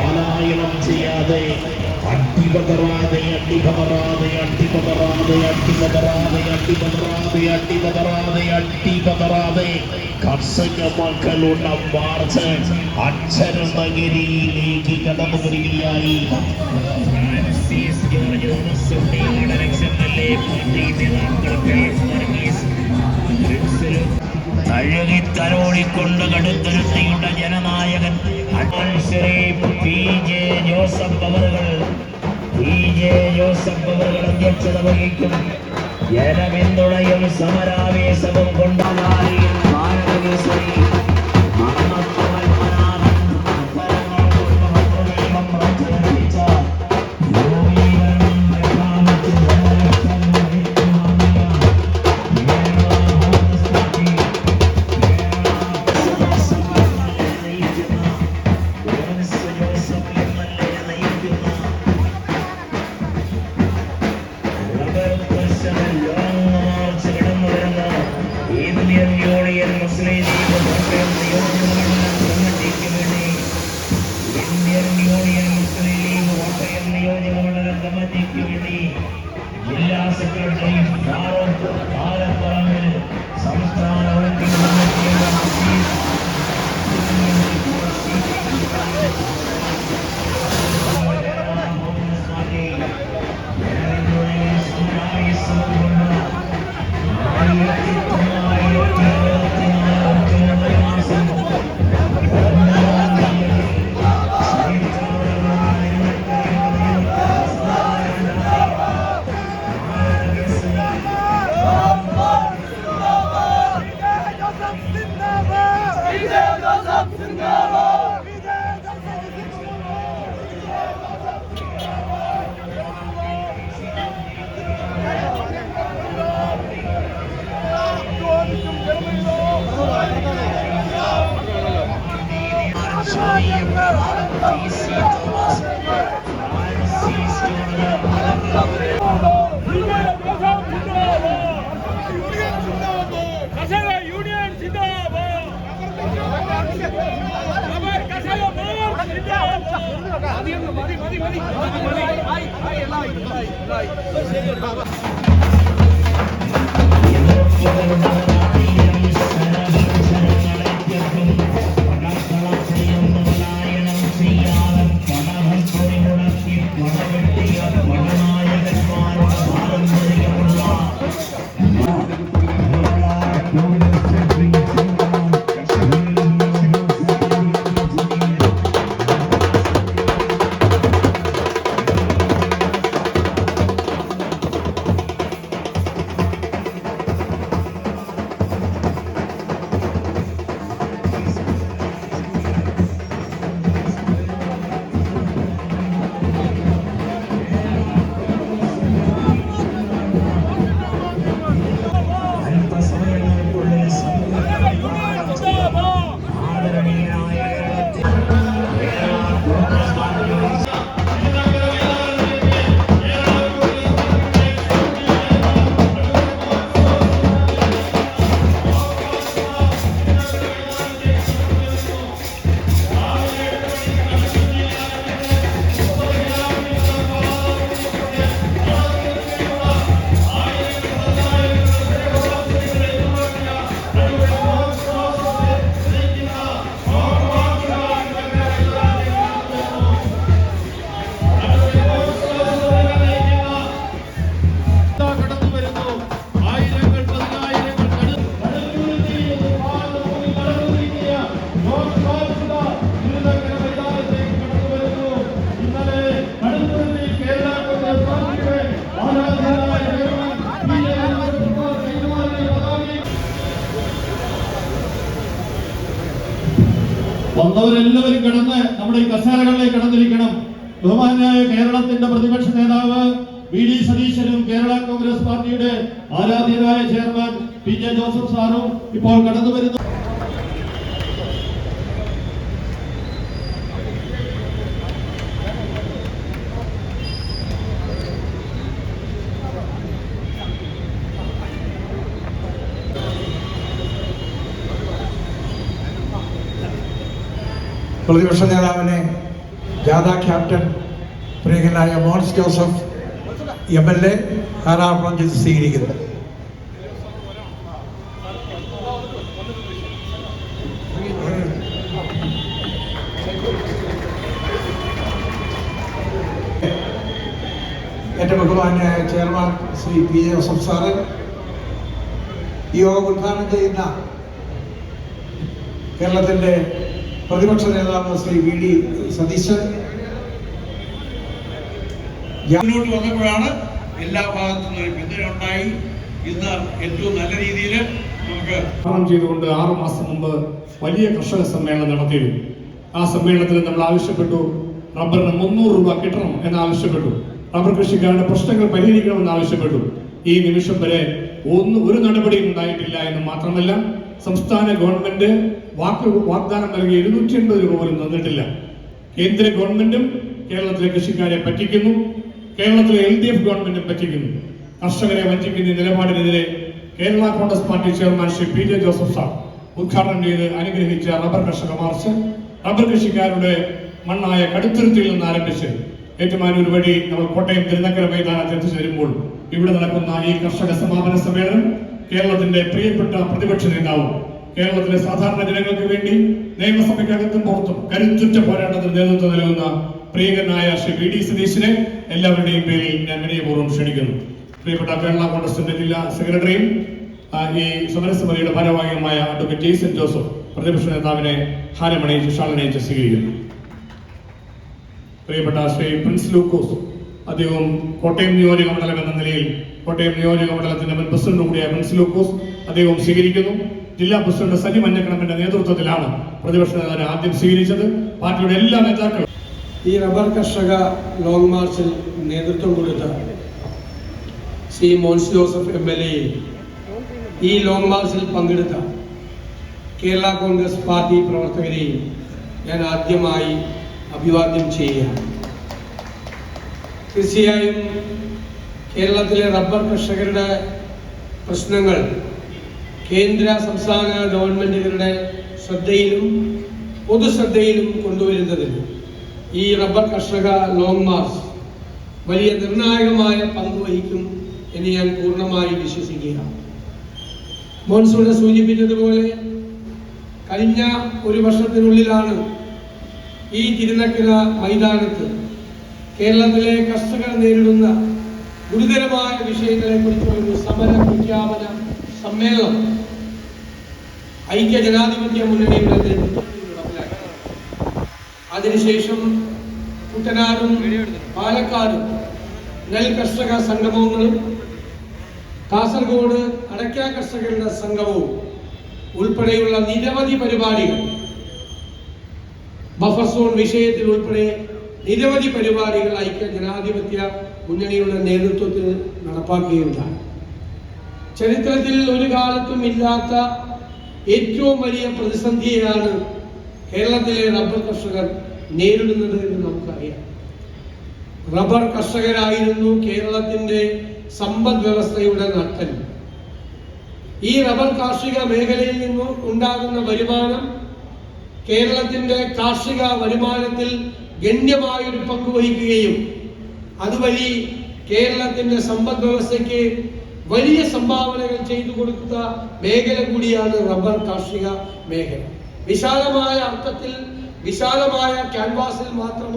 പാലായനം ചെയ്യാതെ അട്ടിപതറാതെ അട്ടിപതറാതെ അട്ടിപതറാതെ അട്ടിപതറാതെ അട്ടിപതറാതെ അട്ടിപതറാതെ അട്ടിപതറാതെ. കർഷക മക്കളുടെ മാർച്ച് അക്ഷരനഗരിയിലേക്ക് കടന്നു വരികയായി. തഴുകി തലോടിക്കൊണ്ട് കടുത്തുരുത്തിയുടെ Jananayakan P J Joseph P J Joseph അധ്യക്ഷത വഹിക്കും. ജനപിന്തുണയും സമരാവേശവും കൊണ്ടാകാൻ ഭാരതകേസരി പ്രതിപക്ഷ നേതാവ് വി ഡി സതീശനും കേരള കോൺഗ്രസ് പാർട്ടിയുടെ ആരാധ്യനായ ചെയർമാൻ പി ജെ ജോസഫ് സാറും ഇപ്പോൾ കടന്നു വരുന്നു. പ്രതിപക്ഷ നേതാവിനെ ജാഥ captain പ്രിയങ്കനായ Mons Joseph M L A ഹാരാർപ്പണം ചെയ്ത് സ്വീകരിക്കുന്നു. എന്റെ ബഹുമാന്യായ chairman Shri P A Joseph sir ഈ യോഗം ഉദ്ഘാടനം ചെയ്യുന്ന കേരളത്തിന്റെ പ്രതിപക്ഷ നേതാവ് ശ്രീ വി ഡി സതീശൻ മുന്നോട്ട് വന്നപ്പോഴാണ് എല്ലാ ഭാഗത്തും പിന്തുണ ഉണ്ടായി. ഇന്ന് ഏറ്റവും നല്ല രീതിയിൽ നമുക്ക് ചെയ്തുകൊണ്ട് ആറു മാസം മുമ്പ് വലിയ കർഷക സമ്മേളനം നടത്തിയിരുന്നു ആ സമ്മേളനത്തിൽ നമ്മൾ ആവശ്യപ്പെട്ടു റബ്ബറിന് മുന്നൂറ് രൂപ കിട്ടണം എന്ന് ആവശ്യപ്പെട്ടു. റബ്ബർ കൃഷിക്കാരുടെ പ്രശ്നങ്ങൾ പരിഹരിക്കണമെന്ന് ആവശ്യപ്പെട്ടു. ഈ നിമിഷം വരെ ഒന്നും ഒരു നടപടിയും ഉണ്ടായിട്ടില്ല എന്ന് മാത്രമല്ല സംസ്ഥാന ഗവൺമെന്റ് വാക്ക് വാഗ്ദാനം നൽകി ഇരുന്നൂറ്റി എൺപത് രൂപ പോലും തന്നിട്ടില്ല. കേന്ദ്ര ഗവൺമെന്റും കേരളത്തിലെ കൃഷിക്കാരെ പറ്റിക്കുന്നു. കേരളത്തിലെ എൽ ഡി എഫ് ഗവൺമെന്റും പറ്റിക്കുന്നു കർഷകരെ വഞ്ചിക്കുന്ന നിലപാടിനെതിരെ Kerala Congress party chairman Shri P J Joseph sir ഉദ്ഘാടനം ചെയ്ത് അനുഗ്രഹിച്ച റബ്ബർ കർഷക മാർച്ച് റബ്ബർ കൃഷിക്കാരുടെ മണ്ണായ കടുത്തുരുത്തിയിൽ നിന്ന് ആരംഭിച്ച് ഏറ്റുമാനൂർ വഴി നമ്മൾ കോട്ടയം തിരുനക്കര മൈതാനത്ത് എത്തിച്ചേരുമ്പോൾ ഇവിടെ നടക്കുന്ന ഈ കർഷക സമാപന സമ്മേളനം കേരളത്തിന്റെ പ്രിയപ്പെട്ട പ്രതിപക്ഷ നേതാവും കേരളത്തിലെ സാധാരണ ജനങ്ങൾക്ക് വേണ്ടി നിയമസഭയ്ക്കകത്തും പുറത്തും കരുത്തുറ്റ പോരാട്ടത്തിന് നേതൃത്വം നൽകുന്ന പ്രിയങ്കരനായ ശ്രീ വി ഡി സതീശിനെ എല്ലാവരുടെയും പേരിൽ ഞാൻ വിനയപൂർവം ക്ഷണിക്കുന്നു. പ്രിയപ്പെട്ട കേരള കോൺഗ്രസിന്റെ ജില്ലാ സെക്രട്ടറിയും ഈ സമരസമിതിയുടെ ഭാരവാഹിയുമായ അഡ്വക്കേറ്റ് ജെയ്സൺ ജോസഫ് പ്രതിപക്ഷ നേതാവിനെ ഹാരമണിയിച്ച് ഷാളണിയിച്ച് സ്വീകരിക്കുന്നു. പ്രിയപ്പെട്ട ശ്രീ പ്രിൻസ് ലൂക്കോസ് അദ്ദേഹം കോട്ടയം നിയോജക മണ്ഡലം എന്ന നിലയിൽ കോട്ടയം നിയോജക മണ്ഡലത്തിന്റെ മുൻ പ്രസിഡന്റ് കൂടിയായ പ്രിൻസ് ലൂക്കോസ് അദ്ദേഹം സ്വീകരിക്കുന്നു. ജില്ലാ പ്രസിഡന്റ് സലിം മഞ്ഞക്കണമിന്റെ നേതൃത്വത്തിലാണ് പ്രതിപക്ഷ നേതാവിനെ ആദ്യം സ്വീകരിച്ചത്. പാർട്ടിയുടെ എല്ലാ നേതാക്കളും ഈ റബ്ബർ കർഷക ലോങ് മാർച്ചിൽ നേതൃത്വം കൊടുത്ത C Mons Joseph M L എയും ഈ ലോങ് മാർച്ചിൽ പങ്കെടുത്ത കേരള കോൺഗ്രസ് പാർട്ടി പ്രവർത്തകരെയും ഞാൻ ആദ്യമായി അഭിവാദ്യം ചെയ്യുകയാണ്. തീർച്ചയായും കേരളത്തിലെ റബ്ബർ കർഷകരുടെ പ്രശ്നങ്ങൾ കേന്ദ്ര സംസ്ഥാന ഗവൺമെന്റുകളുടെ ശ്രദ്ധയിലും പൊതുശ്രദ്ധയിലും കൊണ്ടുവരുന്നതിന് ഈ റബ്ബർ കർഷക ലോങ് മാർച്ച് വലിയ നിർണായകമായ പങ്ക് വഹിക്കും എന്ന് ഞാൻ പൂർണമായി വിശ്വസിക്കുകയാണ്. മോൺസൂണെ സൂചിപ്പിച്ചതുപോലെ കഴിഞ്ഞ ഒരു വർഷത്തിനുള്ളിലാണ് ഈ തിരുനക്കര മൈതാനത്ത് കേരളത്തിലെ കർഷകർ നേരിടുന്ന ഗുരുതരമായ വിഷയങ്ങളെക്കുറിച്ചുള്ള ഒരു സമര പ്രഖ്യാപന സമ്മേളനം ഐക്യ ജനാധിപത്യ മുന്നണിയുടെ നേതൃത്വത്തിൽ അതിനുശേഷം കുട്ടനാടും പാലക്കാടും നെൽ കർഷക സംഗമങ്ങളും കാസർഗോഡ് അടയ്ക്ക കർഷകരുടെ സംഗമവും ഉൾപ്പെടെയുള്ള നിരവധി പരിപാടികൾ. ബഫർ സോൺ വിഷയത്തിൽ ഉൾപ്പെടെ നിരവധി പരിപാടികൾ ഐക്യ ജനാധിപത്യ മുന്നണിയുടെ നേതൃത്വത്തിൽ നടപ്പാക്കുകയുണ്ടായി. ചരിത്രത്തിൽ ഒരു കാലത്തും ഇല്ലാത്ത ഏറ്റവും വലിയ പ്രതിസന്ധിയാണ് കേരളത്തിലെ റബ്ബർ കർഷകർ നേരിടുന്നത് എന്ന് നമുക്കറിയാം. റബ്ബർ കർഷകരായിരുന്നു കേരളത്തിന്റെ സമ്പദ് വ്യവസ്ഥയുടെ നട്ടൽ ഈ റബ്ബർ കാർഷിക മേഖലയിൽ നിന്നും ഉണ്ടാകുന്ന വരുമാനം കേരളത്തിന്റെ കാർഷിക വരുമാനത്തിൽ ഗണ്യമായൊരു പങ്ക് വഹിക്കുകയും അതുവഴി കേരളത്തിന്റെ സമ്പദ് വ്യവസ്ഥയ്ക്ക് വലിയ സംഭാവനകൾ ചെയ്തു കൊടുത്ത മേഖല കൂടിയാണ് റബ്ബർ കാർഷിക മേഖല. വിശാലമായ അർത്ഥത്തിൽ വിശാലമായ ക്യാൻവാസിൽ മാത്രം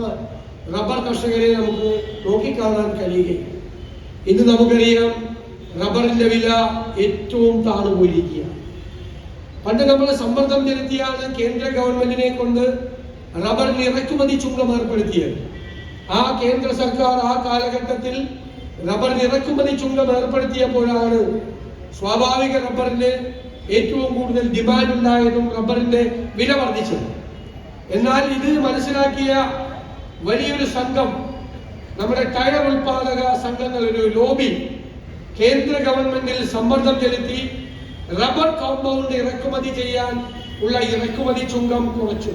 റബ്ബർ കർഷകരെ നമുക്ക് നോക്കിക്കാണാൻ കഴിയുകയും ഇന്ന് നമുക്കറിയാം റബ്ബറിന്റെ വില ഏറ്റവും താണുപോയിരിക്കുകയാണ്. പണ്ട് നമ്മൾ സമ്മർദ്ദം ചെലുത്തിയാണ് കേന്ദ്ര ഗവൺമെന്റിനെ കൊണ്ട് റബ്ബറിന് ഇറക്കുമതി ചുങ്കം ഏർപ്പെടുത്തിയത്. ആ കേന്ദ്ര സർക്കാർ ആ കാലഘട്ടത്തിൽ റബ്ബറിന് ഇറക്കുമതി ചുങ്കം ഏർപ്പെടുത്തിയപ്പോഴാണ് സ്വാഭാവിക റബ്ബറിന്റെ ഏറ്റവും കൂടുതൽ ഡിമാൻഡ് ഉണ്ടായതും റബ്ബറിന്റെ വില വർദ്ധിച്ചത്. എന്നാൽ ഇത് മനസ്സിലാക്കിയ വലിയൊരു സംഘം നമ്മുടെ ടയർ ഉൽപാദക സംഘങ്ങൾ ഒരു ലോബി കേന്ദ്ര ഗവൺമെന്റിൽ സമ്മർദ്ദം ചെലുത്തി റബ്ബർ കോമ്പൗണ്ട് ഇറക്കുമതി ചെയ്യാൻ ഉള്ള ഇറക്കുമതി ചുങ്കം കുറച്ചു.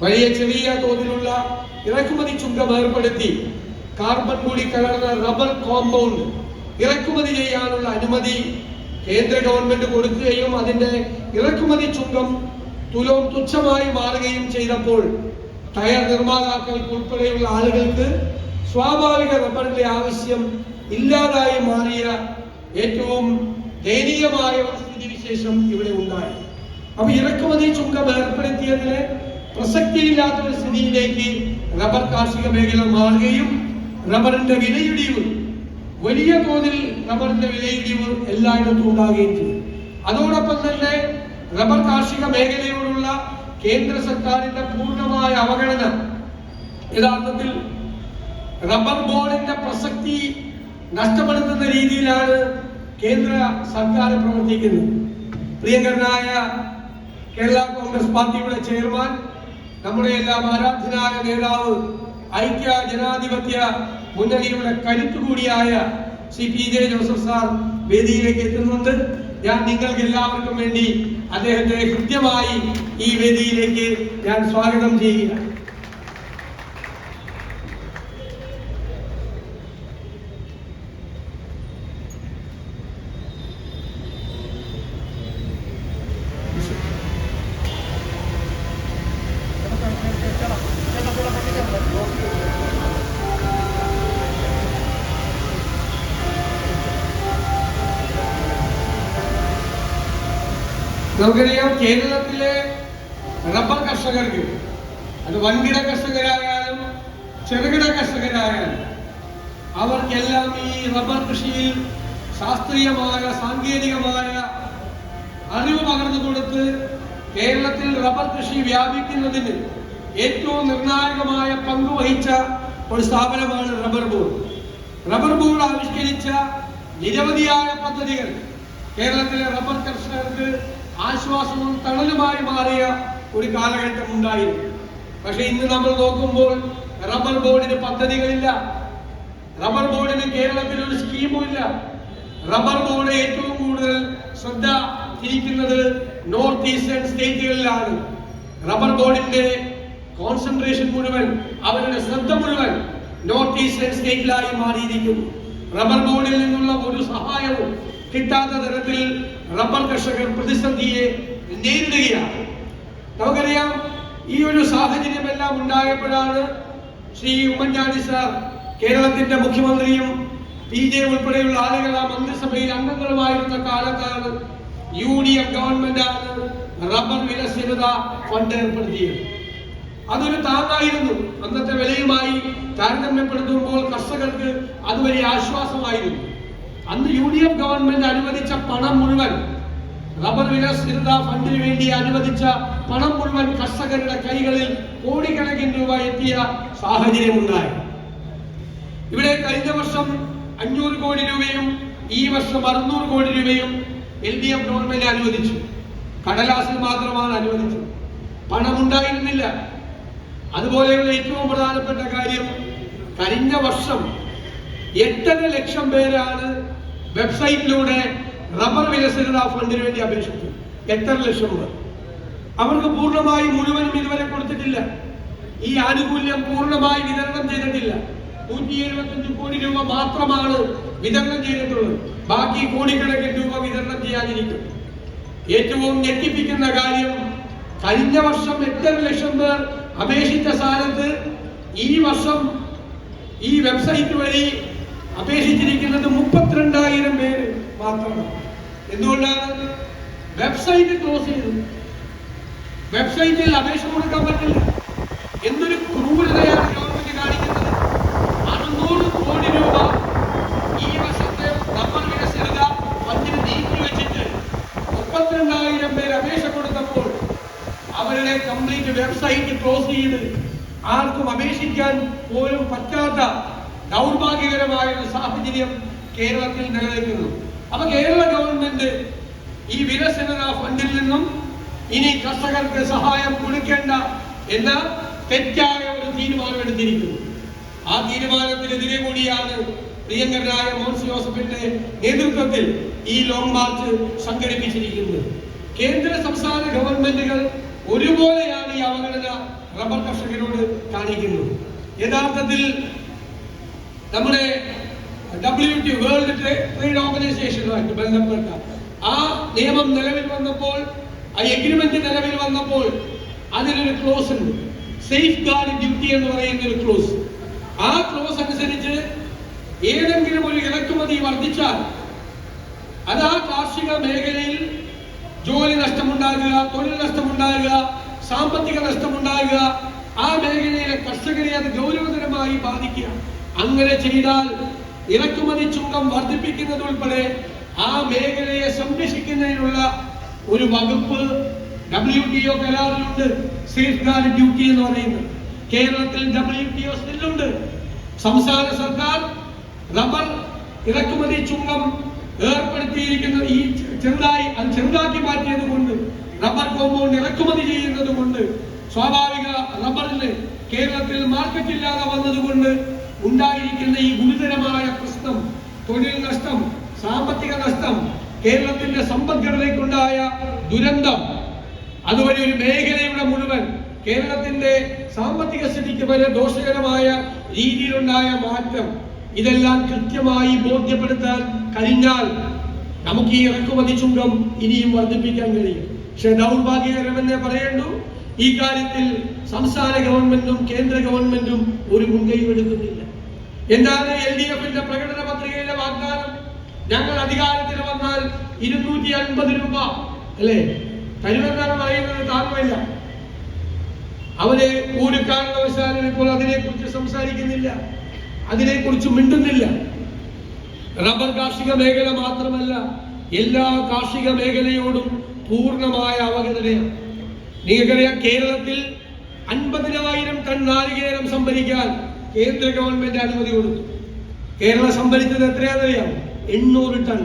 വലിയ ചെറിയ തോതിലുള്ള ഇറക്കുമതി ചുങ്കം ഏർപ്പെടുത്തി കാർബൺ കൂടി കലർന്ന റബ്ബർ കോമ്പൗണ്ട് ഇറക്കുമതി ചെയ്യാനുള്ള അനുമതി കേന്ദ്ര ഗവൺമെന്റ് കൊടുക്കുകയും അതിന്റെ ഇറക്കുമതി ചുങ്കം തുലവും തുച്ഛമായി മാറുകയും ചെയ്തപ്പോൾ ടയർ നിർമ്മാതാക്കൾക്ക് ഉൾപ്പെടെയുള്ള ആളുകൾക്ക് സ്വാഭാവിക റബ്ബറിന്റെ ആവശ്യം ഇല്ലാതായി മാറിയ ഏറ്റവും ദയനീയമായ ഒരു സ്ഥിതിവിശേഷം ഇവിടെ ഉണ്ടായി. അപ്പൊ ഇറക്കുമതി ചുങ്കം ഏർപ്പെടുത്തിയതിന് പ്രസക്തിയില്ലാത്ത ഒരു സ്ഥിതിയിലേക്ക് റബ്ബർ കാർഷിക മേഖല മാറുകയും റബ്ബറിന്റെ വിലയിടിവ് വലിയ തോതിൽ റബ്ബറിന്റെ വിലയിടിവ് എല്ലായിടത്തും ഉണ്ടാകുകയും ചെയ്തു. അതോടൊപ്പം തന്നെ റബ്ബർ കാർഷിക മേഖലയോടുള്ള കേന്ദ്ര സർക്കാരിന്റെ പൂർണമായ അവഗണന. യഥാർത്ഥത്തിൽ റബ്ബർ ബോർഡിന്റെ പ്രസക്തി നഷ്ടപ്പെടുത്തുന്ന രീതിയിലാണ് കേന്ദ്ര സർക്കാർ പ്രവർത്തിക്കുന്നത്. പ്രിയങ്കരനായ കേരള കോൺഗ്രസ് പാർട്ടിയുടെ ചെയർമാൻ നമ്മുടെ എല്ലാം ആരാധനായ നേതാവ് ഐക്യ ജനാധിപത്യ മുന്നണിയുടെ കരുത്തുകൂടിയായ Shri P J Joseph sir വേദിയിലേക്ക് എത്തുന്നുണ്ട്. ഞാൻ നിങ്ങൾക്ക് എല്ലാവർക്കും വേണ്ടി അദ്ദേഹത്തെ ഹൃദ്യമായി ഈ വേദിയിലേക്ക് ഞാൻ സ്വാഗതം ചെയ്യുക നമുക്കറിയാം കേരളത്തിലെ റബ്ബർ കർഷകർക്ക് അത് വൻകിട കർഷകരായാലും ചെറുകിട കർഷകരായാലും അവർക്കെല്ലാം ഈ റബ്ബർ കൃഷിയിൽ ശാസ്ത്രീയമായ സാങ്കേതികമായ അറിവ് പകർന്നു കൊടുത്ത് കേരളത്തിൽ റബ്ബർ കൃഷി വ്യാപിക്കുന്നതിന് ഏറ്റവും നിർണായകമായ പങ്ക് വഹിച്ച ഒരു സ്ഥാപനമാണ് റബ്ബർ ബോർഡ്. റബ്ബർ ബോർഡ് ആവിഷ്കരിച്ച നിരവധിയായ പദ്ധതികൾ കേരളത്തിലെ റബ്ബർ കർഷകർക്ക് ആശ്വാസവും തണലുമായി മാറിയ ഒരു കാലഘട്ടം ഉണ്ടായിരുന്നു. പക്ഷെ ഇന്ന് നമ്മൾ നോക്കുമ്പോൾ റബ്ബർ ബോർഡിന് പദ്ധതികളില്ല. റബ്ബർ ബോർഡിന് കേരളത്തിൽ ഒരു സ്കീമും ഇല്ല. റബ്ബർ ബോർഡ് ഏറ്റവും കൂടുതൽ ശ്രദ്ധ തിരിക്കുന്നത് നോർത്ത് ഈസ്റ്റേൺ സ്റ്റേറ്റുകളിലാണ്. റബ്ബർ ബോർഡിന്റെ കോൺസെൻട്രേഷൻ മുഴുവൻ അവരുടെ ശ്രദ്ധ മുഴുവൻ നോർത്ത് ഈസ്റ്റേൺ സ്റ്റേറ്റിലായി മാറിയിരിക്കുന്നു. റബ്ബർ ബോർഡിൽ നിന്നുള്ള ഒരു സഹായവും കിട്ടാത്ത തരത്തിൽ റബ്ബർ കർഷകർ പ്രതിസന്ധിയെ നേരിടുകയാണ്. നമുക്കറിയാം ഈ ഒരു സാഹചര്യമെല്ലാം ഉണ്ടായപ്പോഴാണ് ശ്രീ ഉമ്മൻചാണ്ടി സാർ കേരളത്തിന്റെ മുഖ്യമന്ത്രിയും പി ജെ ഉൾപ്പെടെയുള്ള ആളുകൾ ആ മന്ത്രിസഭയിൽ അംഗങ്ങളുമായിരുന്ന കാലത്താണ് യു ഡി എഫ് ഗവൺമെന്റാണ് റബ്ബർ വിലസ്ഥിരത ഫണ്ട് ഏർപ്പെടുത്തിയത്. അതൊരു താങ്ങായിരുന്നു. അന്നത്തെ വിലയുമായി താരതമ്യപ്പെടുത്തുമ്പോൾ കർഷകർക്ക് അത് വലിയ ആശ്വാസമായിരുന്നു. അന്ന് യു ഡി എഫ് ഗവൺമെന്റ് അനുവദിച്ച പണം മുഴുവൻ റബ്ബർ വില ഫണ്ടിന് വേണ്ടി അനുവദിച്ച പണം മുഴുവൻ കർഷകരുടെ കൈകളിൽ കോടിക്കണക്കിന് രൂപ എത്തിയ സാഹചര്യമുണ്ടായി. ഇവിടെ കഴിഞ്ഞ വർഷം അഞ്ഞൂറ് കോടി രൂപയും ഈ വർഷം അറുന്നൂറ് കോടി രൂപയും എൽ ഡി എഫ് ഗവൺമെന്റ് അനുവദിച്ചു. കടലാസിൽ മാത്രമാണ് അനുവദിച്ചത്. പണമുണ്ടായിരുന്നില്ല. അതുപോലെയുള്ള ഏറ്റവും പ്രധാനപ്പെട്ട കാര്യം കഴിഞ്ഞ വർഷം എട്ടര ലക്ഷം പേരാണ് വെബ്സൈറ്റിലൂടെ റബ്ബർ വികസനത ഫണ്ടിന് വേണ്ടി അപേക്ഷിച്ചു. എത്ര ലക്ഷം രൂപ. അവർക്ക് പൂർണമായി മുഴുവനും ഇതുവരെ കൊടുത്തിട്ടില്ല. ഈ ആനുകൂല്യം പൂർണമായി വിതരണം ചെയ്തിട്ടില്ല. നൂറ്റി എഴുപത്തഞ്ച് കോടി രൂപ മാത്രമാണ് വിതരണം ചെയ്തിട്ടുള്ളത്. ബാക്കി കോടിക്കണക്കിന് രൂപ വിതരണം ചെയ്യാതിരിക്കും. ഏറ്റവും ഞെട്ടിപ്പിക്കുന്ന കാര്യം കഴിഞ്ഞ വർഷം എട്ടര ലക്ഷം പേർ അപേക്ഷിച്ച സ്ഥാനത്ത് ഈ വർഷം ഈ വെബ്സൈറ്റ് വഴി അപേക്ഷിച്ചിരിക്കുന്നത് മുപ്പത്തിരണ്ടായിരം പേര് മാത്രമാണ്. എന്തുകൊണ്ടാണ്? വെബ്സൈറ്റ് ക്ലോസ് ചെയ്തു. വെബ്സൈറ്റിൽ അപേക്ഷ കൊടുക്കാൻ പറ്റില്ല. എന്തൊരു ക്രൂരതയാണ് ഗവൺമെന്റ് കാണിക്കുന്നത്. അറുന്നൂറ് കോടി രൂപ ഈ വർഷത്തെ റബ്ബർ വികസനത ഫണ്ടിന് നീക്കി വെച്ചിട്ട് മുപ്പത്തിരണ്ടായിരം പേര് അപേക്ഷ കൊടുത്തപ്പോൾ അവരുടെ കംപ്ലീറ്റ് വെബ്സൈറ്റ് ക്ലോസ് ചെയ്ത് ആർക്കും അപേക്ഷിക്കാൻ പോലും പറ്റാത്ത ദൗർഭാഗ്യകരമായ ഒരു സാഹചര്യം കേരളത്തിൽ നിലനിൽക്കുന്നു. അപ്പൊ കേരള ഗവൺമെന്റ് ഈ വികസന ഫണ്ടിൽ നിന്നും ഇനി കർഷകർക്ക് സഹായം കൊടുക്കേണ്ട എന്ന തെറ്റായ ഒരു തീരുമാനം എടുത്തിരിക്കുന്നു ആ തീരുമാനത്തിനെതിരെ കൂടിയാണ് പ്രിയങ്കരനായ മോൻസ് ജോസഫിന്റെ നേതൃത്വത്തിൽ ഈ ലോങ് മാർച്ച് സംഘടിപ്പിച്ചിരിക്കുന്നത്. കേന്ദ്ര സംസ്ഥാന ഗവൺമെന്റുകൾ ഒരുപോലെയാണ് ഈ അവഗണന റബ്ബർ കർഷകരോട് കാണിക്കുന്നത്. യഥാർത്ഥത്തിൽ നമ്മുടെ ഡബ്ല്യു ടി വേൾഡ് ട്രേഡ് ഓർഗനൈസേഷനുമായിട്ട് ബന്ധപ്പെട്ട ആ നിയമം നിലവിൽ വന്നപ്പോൾ ആ എഗ്രിമെന്റ് നിലവിൽ വന്നപ്പോൾ അതിനൊരു ക്ലോസ് ഉണ്ട്. സേഫ് ഗാർഡ് ഡ്യൂട്ടി എന്ന് പറയുന്ന ഒരു ക്ലോസ് ആ ക്ലോസ് അനുസരിച്ച് ഏതെങ്കിലും ഒരു ഇറക്കുമതി വർദ്ധിച്ചാൽ അത് ആ കാർഷിക മേഖലയിൽ ജോലി നഷ്ടമുണ്ടാകുക തൊഴിൽ നഷ്ടമുണ്ടാകുക സാമ്പത്തിക നഷ്ടമുണ്ടാകുക ആ മേഖലയിലെ കർഷകരെ അത് ഗൗരവതരമായി ബാധിക്കുക അങ്ങനെ ചെയ്താൽ ഇറക്കുമതി ചുങ്കം വർദ്ധിപ്പിക്കുന്നത് ഉൾപ്പെടെ ആ മേഖലയെ സംരക്ഷിക്കുന്നതിനുള്ള ഒരു വകുപ്പ് ഡബ്ല്യു ടി ഒ കരാറിലുണ്ട്. സേഫ് ഗാർഡ് ഡ്യൂട്ടി എന്ന് പറയുന്നത്. കേരളത്തിൽ ഡബ്ല്യു ടി ഒ സ്റ്റില്ലുണ്ട്. സംസ്ഥാന സർക്കാർ റബ്ബർ ഇറക്കുമതി ചുങ്കം ഏർപ്പെടുത്തിയിരിക്കുന്ന ഈ ചെറുതായി അത് ചെറുതാക്കി മാറ്റിയത് കൊണ്ട് റബ്ബർ കോമ്പൗണ്ട് ഇറക്കുമതി ചെയ്യുന്നത് കൊണ്ട് സ്വാഭാവിക റബ്ബറിന് കേരളത്തിൽ മാർക്കറ്റ് ഇല്ലാതെ വന്നതുകൊണ്ട് ഉണ്ടായിരിക്കുന്ന ഈ ഗുരുതരമായ പ്രശ്നം തൊഴിൽ നഷ്ടം സാമ്പത്തിക നഷ്ടം കേരളത്തിന്റെ സമ്പദ്ഘടനയ്ക്കുണ്ടായ ദുരന്തം അതുവഴി ഒരു മേഖലയുടെ മുഴുവൻ കേരളത്തിന്റെ സാമ്പത്തിക സ്ഥിതിക്ക് വരെ ദോഷകരമായ രീതിയിലുണ്ടായ മാറ്റം. ഇതെല്ലാം കൃത്യമായി ബോധ്യപ്പെടുത്താൻ കഴിഞ്ഞാൽ നമുക്ക് ഈ ഇറക്കുമതി ചുങ്കം ഇനിയും വർദ്ധിപ്പിക്കാൻ കഴിയും. പക്ഷെ ദൗർഭാഗ്യകരമെന്നേ പറയേണ്ടു ഈ കാര്യത്തിൽ സംസ്ഥാന ഗവൺമെന്റും കേന്ദ്ര ഗവൺമെന്റും ഒരു മുൻകൈ എടുക്കുന്നില്ല. എന്താണ് എൽ ഡി എഫിന്റെ പ്രകടന പത്രികയിലെ വാഗ്ദാനം? ഞങ്ങൾ അധികാരത്തിൽ വന്നാൽ ഇരുന്നൂറ്റി അൻപത് രൂപ. അല്ലേ? തരുമെന്നാണ് പറയുന്നത് താങ്ങുമില്ല. അവർ കൂടിക്കാണുന്ന വിശാലം ഇപ്പോൾ അതിനെക്കുറിച്ച് സംസാരിക്കുന്നില്ല. അതിനെക്കുറിച്ച് മിണ്ടുന്നില്ല. റബ്ബർ കാർഷിക മേഖല മാത്രമല്ല എല്ലാ കാർഷിക മേഖലയോടും പൂർണമായ അവഗണനയാണ്. നിങ്ങൾക്കറിയാം കേരളത്തിൽ അൻപതിനായിരം ടൺ നാളികേരം സംഭരിക്കാൻ കേന്ദ്ര ഗവൺമെന്റ് അനുമതി കൊടുത്തു. കേരളം സംഭരിച്ചത് എത്രയാണെന്നറിയാം എണ്ണൂറ് ടൺ.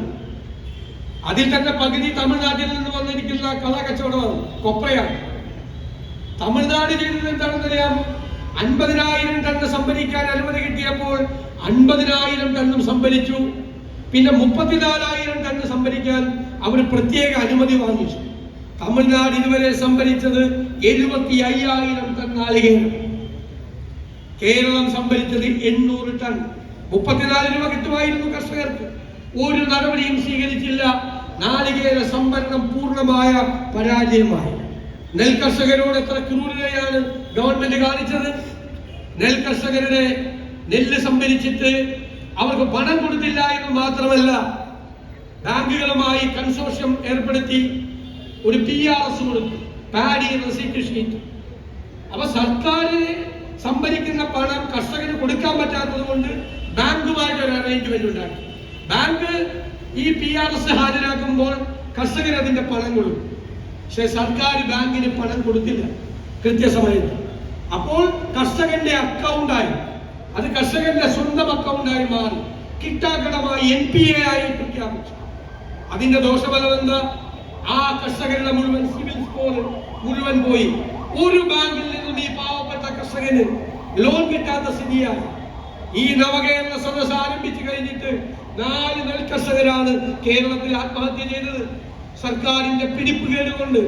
അതിൽ തന്നെ പകുതി തമിഴ്നാട്ടിൽ നിന്ന് വന്നിരിക്കുന്ന കള കച്ചവടമാണ് കൊപ്രയാണ്. തമിഴ്നാട് ചെയ്തത് എന്താണെന്നറിയാം അൻപതിനായിരം ടണ്ണ് സംഭരിക്കാൻ അനുമതി കിട്ടിയപ്പോൾ അൻപതിനായിരം ടണ്ണും സംഭരിച്ചു. പിന്നെ മുപ്പത്തിനാലായിരം ടണ്ണ് സംഭരിക്കാൻ അവർ പ്രത്യേക അനുമതി വാങ്ങിച്ചു. തമിഴ്നാട് ഇതുവരെ സംഭരിച്ചത് എഴുപത്തി അയ്യായിരം ടൺ നാളികേരം കേരളം സംഭരിച്ചത് എണ്ണൂറ് ടൺ. മുപ്പത്തിനാല് രൂപ കിട്ടുമായിരുന്നു കർഷകർക്ക്. ഒരു നടപടിയും സ്വീകരിച്ചില്ല. നാളികേര സംഭരണം പൂർണമായ പരാജയമായി. നെൽകർഷകരോട് എത്ര ക്രൂരതയാണ് ഗവൺമെന്റ് കാണിച്ചത്? നെൽകർഷകരുടെ നെല്ല് സംഭരിച്ചിട്ട് അവർക്ക് പണം കൊടുത്തില്ല എന്ന് മാത്രമല്ല ബാങ്കുകളുമായി കൺസോർഷ്യം ഏർപ്പെടുത്തി ഒരു പി ആർ എസ് കൊടുത്തു. Paddy receipt sheet. അപ്പൊ സർക്കാരിന് സംഭരിക്കുന്ന പണം കർഷകന് കൊടുക്കാൻ പറ്റാത്തത് കൊണ്ട് ബാങ്കുമായിട്ട് ഒരു അറേഞ്ച്മെന്റ് ഉണ്ടാക്കി. ബാങ്ക് ഈ പി ആർ എസ് ഹാജരാക്കുമ്പോൾ കർഷകർ അതിന്റെ പണം കൊടുക്കും. പക്ഷെ സർക്കാർ ബാങ്കിന് പണം കൊടുത്തില്ല. കൃത്യസമയത്ത്. അപ്പോൾ കർഷകന്റെ അക്കൗണ്ടായി അത് കർഷകന്റെ സ്വന്തം അക്കൗണ്ടായി മാറി. കിട്ടാക്കടമായി എൻ പി എ ആയി പ്രഖ്യാപിച്ചു. അതിന്റെ ദോഷഫലം എന്താ? ആ കർഷകരുടെ മുഴുവൻ സിവിൽ സ്കോർ മുഴുവൻ പോയി. ഒരു പാവപ്പെട്ട കർഷകന് ലോൺ കിട്ടാത്ത സ്ഥിതിയാണ്. ഈ നവകേരള സദസ് ആരംഭിച്ചു കഴിഞ്ഞിട്ട് നാല് നെൽകർഷകരാണ് കേരളത്തിൽ ആത്മഹത്യ ചെയ്തത്. സർക്കാരിന്റെ പിടിപ്പുകേട് കൊണ്ട്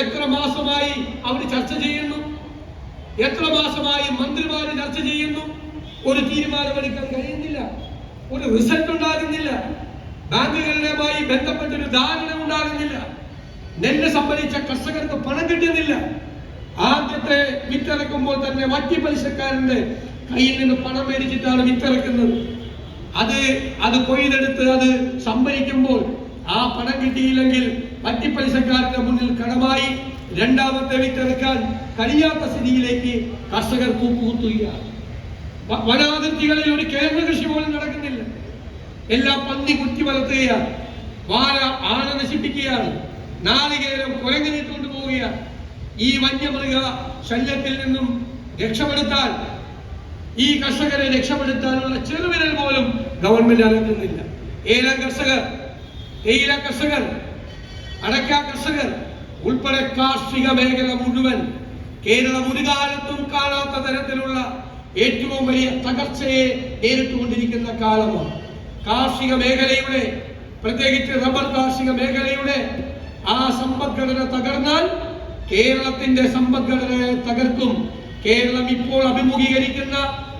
എത്ര മാസമായി അവർ ചർച്ച ചെയ്യുന്നു? എത്ര മാസമായി മന്ത്രിമാര് ചർച്ച ചെയ്യുന്നു? ഒരു തീരുമാനമെടുക്കാൻ കഴിയുന്നില്ല. ഒരു റിസൾട്ട് ഉണ്ടാകുന്നില്ല. ബാങ്കുകളുമായി ബന്ധപ്പെട്ട ഒരു ധാരണ ഉണ്ടാകുന്നില്ല. നെല്ല് സംഭരിച്ച കർഷകർക്ക് പണം കിട്ടുന്നില്ല. ആദ്യത്തെ വിറ്റിറക്കുമ്പോൾ തന്നെ വറ്റി പലിശക്കാരന്റെ കയ്യിൽ നിന്ന് പണം മേടിച്ചിട്ടാണ് വിറ്റിറക്കുന്നത് അത് അത് കൊയ്തെടുത്ത് അത് സംഭരിക്കുമ്പോൾ ആ പണം കിട്ടിയില്ലെങ്കിൽ വറ്റിപ്പലിശക്കാരന്റെ മുന്നിൽ കടമായി രണ്ടാമത്തെ വിറ്റിറക്കാൻ കഴിയാത്ത സ്ഥിതിയിലേക്ക് കർഷകർ കൂപ്പുകുത്തുകയാണ് വനാതിർത്തികളിൽ ഒരു കേരള കൃഷി പോലും നടക്കുന്നില്ല. എല്ലാം പന്നി കുത്തി വളർത്തുകയാണ്. വാഴ ആന നശിപ്പിക്കുകയാണ്. നാളികേരം കുരങ്ങിനിട്ടുകൊണ്ട് പോവുകയാണ്. ഈ വന്യമൃഗ ശല്യത്തിൽ നിന്നും രക്ഷപ്പെടുത്താൻ ഈ കർഷകരെ രക്ഷപ്പെടുത്താനുള്ള ചെറുവിരൽ പോലും ഗവൺമെന്റ് അനങ്ങുന്നില്ല ഏല കർഷകർ തേയില കർഷകർ അടക്ക കർഷകർ ഉൾപ്പെടെ കാർഷിക മേഖല മുഴുവൻ കേരളം ഒരു കാലത്തും കാണാത്ത തരത്തിലുള്ള ഏറ്റവും വലിയ തകർച്ചയെ നേരിട്ടുകൊണ്ടിരിക്കുന്ന കാലമാണ്. കാർഷിക മേഖലയുടെ പ്രത്യേകിച്ച് റബ്ബർ കാർഷിക മേഖലയുടെ ആ സമ്പദ്ഘടന തകർന്നാൽ കേരളത്തിന്റെ സമ്പദ്ഘടനയെ തകർക്കും. കേരളം ഇപ്പോൾ അഭിമുഖീകരിക്കുന്ന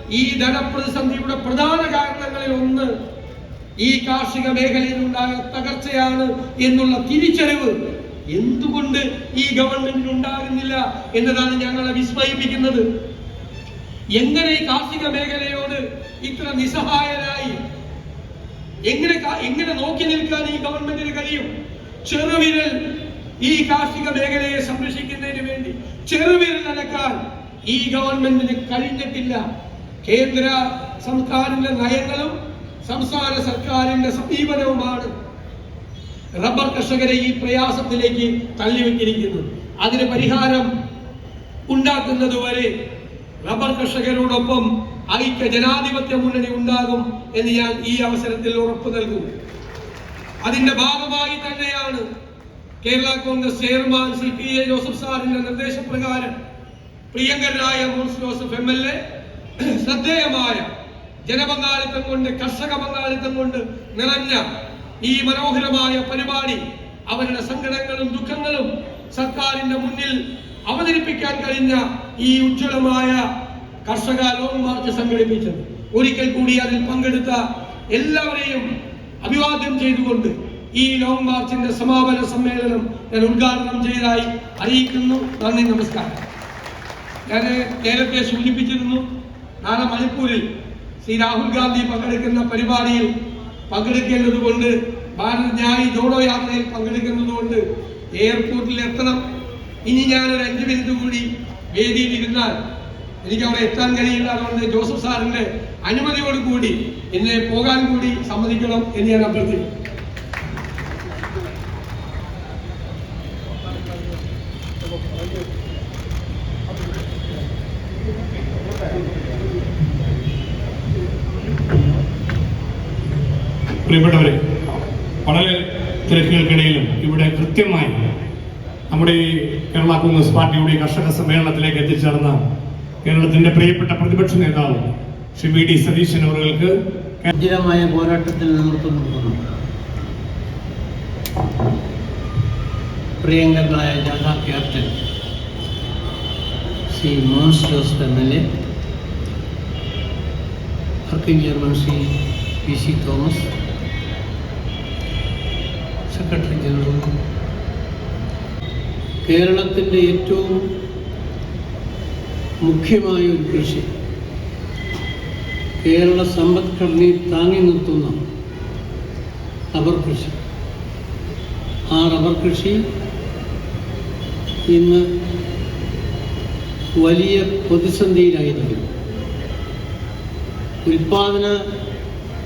ഈ ധനപ്രതിസന്ധിയുടെ പ്രധാന കാരണങ്ങളിൽ ഒന്ന് ഈ കാർഷിക മേഖലയിൽ ഉണ്ടായ തകർച്ചയാണ് എന്നുള്ള തിരിച്ചറിവ്. എന്തുകൊണ്ട് ഈ ഗവൺമെന്റിന് ഉണ്ടാകുന്നില്ല എന്നതാണ് ഞങ്ങളെ വിസ്മയിപ്പിക്കുന്നത്. എങ്ങനെ കാർഷിക മേഖലയോട് ഇത്ര നിസ്സഹായരായി? എങ്ങനെ എങ്ങനെ നോക്കി നിൽക്കാൻ ഈ ഗവൺമെന്റിന് കഴിയും? ചെറുവിരൽ ഈ കാർഷിക മേഖലയെ സംരക്ഷിക്കുന്നതിന് വേണ്ടി ചെറുവിരൽ നടക്കാൻ ഈ ഗവൺമെന്റിന് കഴിഞ്ഞിട്ടില്ല. കേന്ദ്ര സംസ്ഥാനത്തിന്റെ നയങ്ങളും സംസ്ഥാന സർക്കാരിന്റെ സമീപനവുമാണ് റബ്ബർ കർഷകരെ ഈ പ്രയാസത്തിലേക്ക് തള്ളിവെച്ചിരിക്കുന്നത് അതിന് പരിഹാരം ഉണ്ടാക്കുന്നത് വരെ റബ്ബർ കർഷകരോടൊപ്പം ഐക്യ ജനാധിപത്യ മുന്നണി ഉണ്ടാകും എന്ന് ഞാൻ ഈ അവസരത്തിൽ ഉറപ്പു നൽകുന്നു. അതിന്റെ ഭാഗമായി തന്നെയാണ് Kerala Congress chairman Shri P A Joseph സാറിന്റെ നിർദ്ദേശപ്രകാരം പ്രിയങ്കരനായ Mons Joseph M L A ശ്രദ്ധേയമായ ജനപങ്കാളിത്തം കൊണ്ട് കർഷക പങ്കാളിത്തം കൊണ്ട് നിറഞ്ഞ ഈ മനോഹരമായ പരിപാടി അവരുടെ സങ്കടങ്ങളും ദുഃഖങ്ങളും സർക്കാരിന്റെ മുന്നിൽ അവതരിപ്പിക്കാൻ കഴിഞ്ഞ ഈ ഉജ്ജ്വലമായ കർഷക ലോങ് മാർച്ച് സംഘടിപ്പിച്ചത്. ഒരിക്കൽ കൂടി അതിൽ പങ്കെടുത്ത എല്ലാവരെയും അഭിവാദ്യം ചെയ്തുകൊണ്ട് ഈ ലോങ് മാർച്ചിന്റെ സമാപന സമ്മേളനം ഞാൻ ഉദ്ഘാടനം ചെയ്തതായി അറിയിക്കുന്നു. നന്ദി നമസ്കാരം. ഞാൻ നേരത്തെ സൂചിപ്പിച്ചിരുന്നു നാളെ മണിപ്പൂരിൽ ശ്രീ രാഹുൽ ഗാന്ധി പങ്കെടുക്കുന്ന പരിപാടിയിൽ പങ്കെടുക്കേണ്ടത് കൊണ്ട് ഭാരത് ന്യായ് ജോഡോ യാത്രയിൽ പങ്കെടുക്കുന്നത് കൊണ്ട് എയർപോർട്ടിൽ എത്തണം ഇനി ഞാൻ ഒരു അഞ്ചു മിനിറ്റ് കൂടി വേദിയിൽ ഇരുന്നാൽ എനിക്ക് അവിടെ എത്താൻ കഴിയില്ല. അതുകൊണ്ട് ജോസഫ് സാറിന്റെ അനുമതിയോട് കൂടി എന്നെ പോകാൻ കൂടി സമ്മതിക്കണം എന്ന് ഞാൻ അഭ്യർത്ഥിക്കുന്നു. പ്രിയപ്പെട്ടവരെ വളരെ തിരക്കുകൾക്കിടയിലും ഇവിടെ കൃത്യമായി നമ്മുടെ ഈ കേരള കോൺഗ്രസ് പാർട്ടിയുടെ കർഷക സമ്മേളനത്തിലേക്ക് എത്തിച്ചേർന്ന കേരളത്തിന്റെ പ്രിയപ്പെട്ട പ്രതിപക്ഷ നേതാവ് ശ്രീ വി ഡി സതീശൻ അവർക്ക് ഉജ്ജ്വലമായ പോരാട്ടത്തിൽ നേതൃത്വം പ്രിയങ്കരനായ Janata captain C Mons Joseph M L A working chairman Shri P C Thomas general കേരളത്തിന്റെ ഏറ്റവും മുഖ്യമായ ഒരു കൃഷി. കേരള സമ്പദ്ഘടനയെ താങ്ങി നിർത്തുന്ന റബ്ബർ കൃഷി. ആ റബ്ബർ കൃഷി ഇന്ന് വലിയ പ്രതിസന്ധിയിലായിരിക്കുന്നു ഉൽപാദന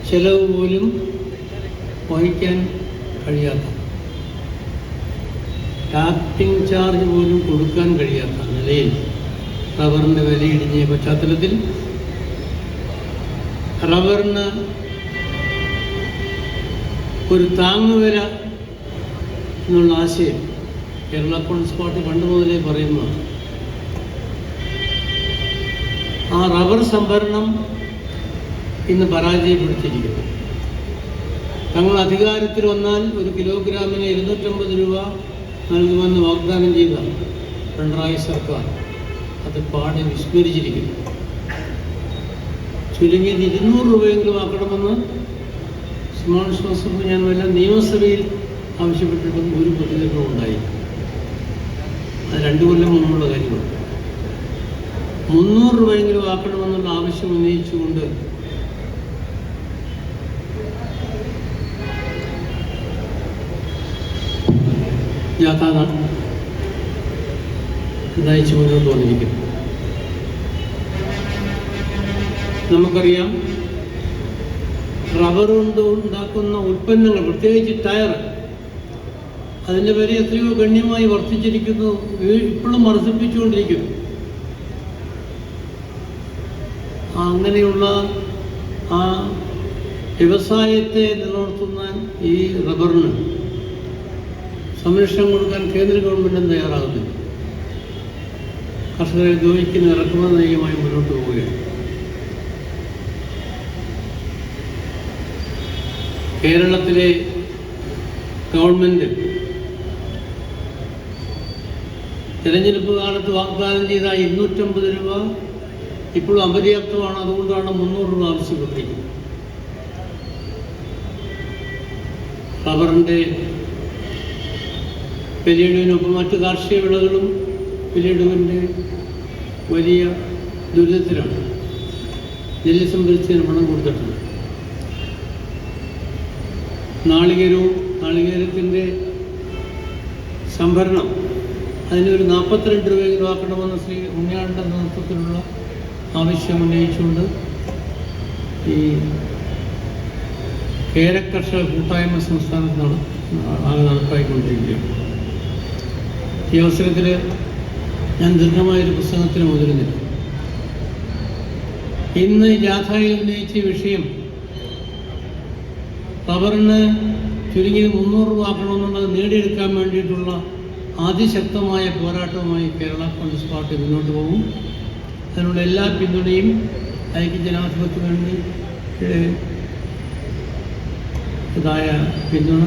ചെലവ് പോലും വഹിക്കാൻ കഴിയാത്ത ടാപ്പിംഗ് ചാർജ് പോലും കൊടുക്കാൻ കഴിയാത്ത നിലയിൽ റബ്ബറിന്റെ വില ഇടിഞ്ഞ പശ്ചാത്തലത്തിൽ റബ്ബറിന് ഒരു താങ്ങുവില എന്നുള്ള ആശയം കേരള കോൺഗ്രസ് പാർട്ടി പണ്ട് മുതലേ പറയുന്നതാണ് ആ റബ്ബർ സംഭരണം ഇന്ന് പരാജയപ്പെടുത്തിയിരിക്കുന്നു. തങ്ങൾ അധികാരത്തിൽ വന്നാൽ ഒരു കിലോഗ്രാമിന് ഇരുന്നൂറ്റമ്പത് രൂപ നൽകുമെന്ന് വാഗ്ദാനം ചെയ്ത പിണറായി സർക്കാർ അത് പാടെ വിസ്മരിച്ചിരിക്കുന്നു. ചുരുങ്ങിയത് ഇരുന്നൂറ് രൂപയെങ്കിലും ആക്കണമെന്ന് സ്മോൾ ശ്വാസം ഞാൻ വല്ല നിയമസഭയിൽ ആവശ്യപ്പെട്ടിട്ടും ഒരു പ്രതികരണം ഉണ്ടായി അത് രണ്ടു കൊല്ലം മുമ്പുള്ള കാര്യമാണ്. മുന്നൂറ് രൂപയെങ്കിലും ആക്കണമെന്നുള്ള ആവശ്യം ഉന്നയിച്ചുകൊണ്ട് യാത്ര നയിച്ചു മുന്നോട്ട് വന്നിരിക്കുന്നു നമുക്കറിയാം റബ്ബർ കൊണ്ട് ഉണ്ടാക്കുന്ന ഉൽപ്പന്നങ്ങൾ പ്രത്യേകിച്ച് ടയർ അതിന്റെ വില എത്രയോ ഗണ്യമായി വർദ്ധിച്ചിരിക്കുന്നു ഇപ്പോഴും വർദ്ധിപ്പിച്ചുകൊണ്ടിരിക്കുന്നു. അങ്ങനെയുള്ള ആ വ്യവസായത്തെ നിലനിർത്തുന്ന ഈ റബ്ബറിന് സംരക്ഷണം കൊടുക്കാൻ കേന്ദ്ര ഗവൺമെന്റും തയ്യാറാകുന്നില്ല. കർഷകരെ ദ്രോഹിക്കുന്ന ഇറക്കുമതി നയമായി മുന്നോട്ട് പോവുകയാണ്. കേരളത്തിലെ ഗവൺമെന്റ് തിരഞ്ഞെടുപ്പ് കാലത്ത് വാഗ്ദാനം ചെയ്ത ഇരുന്നൂറ്റമ്പത് രൂപ ഇപ്പോഴും അപര്യാപ്തമാണ്. അതുകൊണ്ടാണ് മുന്നൂറ് രൂപ ആവശ്യപ്പെട്ടിരിക്കുന്നത്. റബ്ബറിന്റെ വലിയിടവിനൊപ്പം മറ്റ് കാർഷിക വിളകളും വലിയിടവിന്റെ വലിയ ദുരിതത്തിലാണ്. നെല്ല് സംഭരിച്ചതിന് പണം കൊടുത്തിട്ടുണ്ട്. നാളികേരവും നാളികേരത്തിന്റെ സംഭരണം അതിനൊരു നാൽപ്പത്തിരണ്ട് രൂപ ആക്കണമെന്ന് ശ്രീ ഉണ്ണിയാണ്ട നേതൃത്വത്തിലുള്ള ആവശ്യം ഉന്നയിച്ചുകൊണ്ട് ഈ കേരക്കർഷക കൂട്ടായ്മ സംസ്ഥാനത്താണ് നടപ്പായിക്കൊണ്ടിരിക്കുകയാണ്. ഈ അവസരത്തിൽ ഞാൻ ദീർഘമായൊരു പുസ്തകത്തിന് മുതിരുന്നില്ല ഇന്ന് ജാഥയിൽ ഉന്നയിച്ച വിഷയം പവറിന് ചുരുങ്ങിയത് മുന്നൂറ് രൂപ ആക്കണമെന്നുള്ളത് നേടിയെടുക്കാൻ വേണ്ടിയിട്ടുള്ള അതിശക്തമായ പോരാട്ടവുമായി കേരള കോൺഗ്രസ് പാർട്ടി മുന്നോട്ട് പോകും. അതിനുള്ള എല്ലാ പിന്തുണയും ഐക്യ ജനാധിപത്യത്തിന് വേണ്ടി പിന്തുണ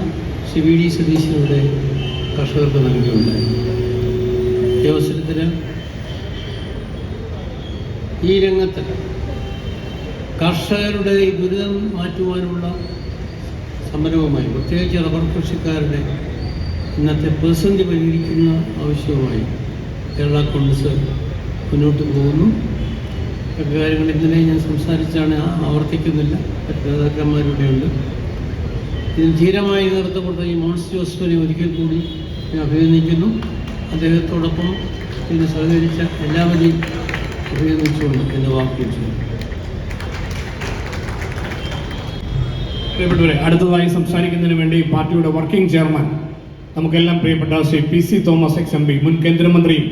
ശ്രീ വി ഡി സതീശിലൂടെ കർഷകർക്ക് നൽകിയുണ്ടായി ഈ അവസരത്തിൽ ഈ രംഗത്ത് കർഷകരുടെ ഈ ദുരിതം മാറ്റുവാനുള്ള സമരവുമായി പ്രത്യേകിച്ച് റബ്ബർ കൃഷിക്കാരുടെ ഇന്നത്തെ പ്രതിസന്ധി പരിഹരിക്കുന്ന ആവശ്യവുമായി കേരള കോൺഗ്രസ് മുന്നോട്ട് പോകുന്നു. ഒക്കെ കാര്യങ്ങൾ ഇന്നലെ ഞാൻ സംസാരിച്ചാണ് ആവർത്തിക്കുന്നില്ല. നേതാക്കന്മാരുടെ ഉണ്ട് ഇതിന് ധീരമായി നടത്തപ്പെട്ട ഈ മോൺസ് ജോസഫിനെ ഒരിക്കൽ കൂടി ഞാൻ അഭിനന്ദിക്കുന്നു. അദ്ദേഹത്തോടൊപ്പം ഇതിന് സഹകരിച്ച എല്ലാവരെയും അഭിനന്ദിച്ചുകൊണ്ട് എന്റെ വാക്കുകൾ പ്രിയപ്പെട്ടവരെ അടുത്തതായി സംസാരിക്കുന്നതിന് വേണ്ടി പാർട്ടിയുടെ വർക്കിംഗ് ചെയർമാൻ നമുക്കെല്ലാം പ്രിയപ്പെട്ട Shri P C Thomas ex M P മുൻ കേന്ദ്രമന്ത്രിയും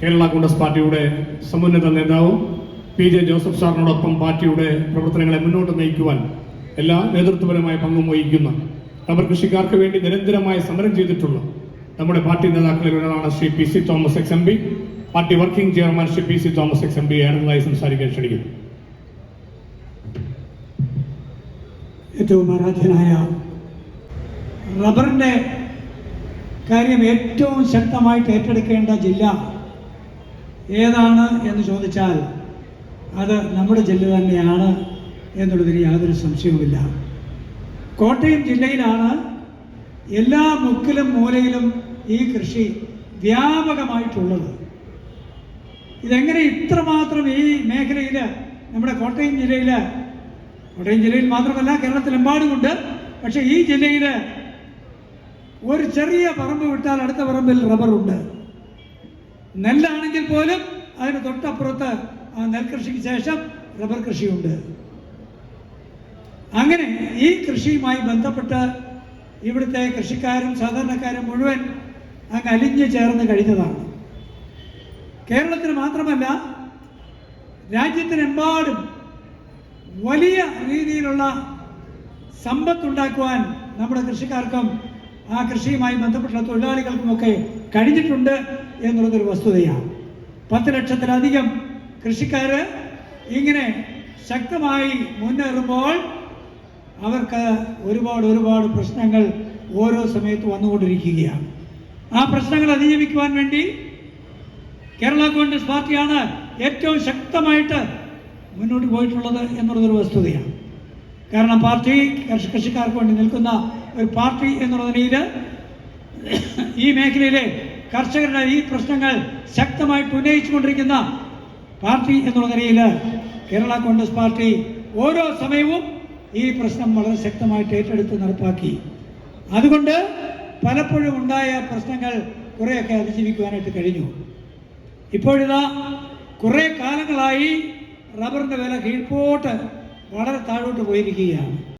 കേരള കോൺഗ്രസ് പാർട്ടിയുടെ സമുന്നത നേതാവും പി ജെ ജോസഫ് സാറിനോടൊപ്പം പാർട്ടിയുടെ പ്രവർത്തനങ്ങളെ മുന്നോട്ട് നയിക്കുവാൻ എല്ലാ നേതൃത്വപരമായ പങ്കും വഹിക്കുന്ന റബ്ബർ കൃഷിക്കാർക്ക് വേണ്ടി നിരന്തരമായ സമരം ചെയ്തിട്ടുള്ള നമ്മുടെ പാർട്ടി നേതാക്കളിൽ ഒരാളാണ് Shri P C Thomas ex M P. Party working chairman Shri P C Thomas ex M P അടുത്തതായി സംസാരിക്കാൻ ക്ഷണിക്കുന്നു ഏറ്റവും ആരാധ്യനായ റബ്ബറിന്റെ കാര്യം ഏറ്റവും ശക്തമായിട്ട് ഏറ്റെടുക്കേണ്ട ജില്ല ഏതാണ് എന്ന് ചോദിച്ചാൽ അത് നമ്മുടെ ജില്ല തന്നെയാണ് എന്നുള്ളതിന് യാതൊരു സംശയവുമില്ല. കോട്ടയം ജില്ലയിലാണ് എല്ലാ മുക്കിലും മൂലയിലും ഈ കൃഷി വ്യാപകമായിട്ടുള്ളത്. ഇതെങ്ങനെ ഇത്രമാത്രം ഈ മേഖലയിൽ നമ്മുടെ കോട്ടയം ജില്ലയിൽ കോട്ടയം ജില്ലയിൽ മാത്രമല്ല കേരളത്തിലെമ്പാടുമുണ്ട്. പക്ഷെ ഈ ജില്ലയിൽ ഒരു ചെറിയ പറമ്പ് വിട്ടാൽ അടുത്ത പറമ്പിൽ റബ്ബറുണ്ട് നെല്ലാണെങ്കിൽ പോലും അതിന് തൊട്ടപ്പുറത്ത് ആ നെൽകൃഷിക്ക് ശേഷം റബ്ബർ കൃഷിയുണ്ട്. അങ്ങനെ ഈ കൃഷിയുമായി ബന്ധപ്പെട്ട് ഇവിടുത്തെ കൃഷിക്കാരും സാധാരണക്കാരും മുഴുവൻ അങ്ങ് അലിഞ്ഞു ചേർന്ന് കഴിഞ്ഞതാണ്. കേരളത്തിന് മാത്രമല്ല രാജ്യത്തിനെമ്പാടും വലിയ രീതിയിലുള്ള സമ്പത്തുണ്ടാക്കുവാൻ നമ്മുടെ കൃഷിക്കാർക്കും ആ കൃഷിയുമായി ബന്ധപ്പെട്ട തൊഴിലാളികൾക്കുമൊക്കെ കഴിഞ്ഞിട്ടുണ്ട് എന്നുള്ളതൊരു വസ്തുതയാണ്. പത്ത് ലക്ഷത്തിലധികം കൃഷിക്കാർ ഇങ്ങനെ ശക്തമായി മുന്നേറുമ്പോൾ അവർക്ക് ഒരുപാട് ഒരുപാട് പ്രശ്നങ്ങൾ ഓരോ സമയത്ത് വന്നുകൊണ്ടിരിക്കുകയാണ്. ആ പ്രശ്നങ്ങൾ അതിജീവിക്കുവാൻ വേണ്ടി കേരള കോൺഗ്രസ് പാർട്ടിയാണ് ഏറ്റവും ശക്തമായിട്ട് മുന്നോട്ട് പോയിട്ടുള്ളത് എന്നുള്ളതൊരു വസ്തുതയാണ്. കാരണം പാർട്ടി കൃഷിക്കാർക്ക് വേണ്ടി നിൽക്കുന്ന ഒരു പാർട്ടി എന്നുള്ള നിലയിൽ ഈ മേഖലയിലെ കർഷകരുടെ ഈ പ്രശ്നങ്ങൾ ശക്തമായിട്ട് ഉന്നയിച്ചുകൊണ്ടിരിക്കുന്ന പാർട്ടി എന്നുള്ള നിലയിൽ കേരള കോൺഗ്രസ് പാർട്ടി ഓരോ സമയവും ഈ പ്രശ്നം വളരെ ശക്തമായിട്ട് ഏറ്റെടുത്ത് നടപ്പാക്കി. അതുകൊണ്ട് പലപ്പോഴും ഉണ്ടായ പ്രശ്നങ്ങൾ കുറേയൊക്കെ അതിജീവിക്കുവാനായിട്ട് കഴിഞ്ഞു. ഇപ്പോഴിതാ കുറേ കാലങ്ങളായി റബ്ബറിന്റെ വില കീഴ്പോട്ട് വളരെ താഴോട്ട് പോയിരിക്കുകയാണ്.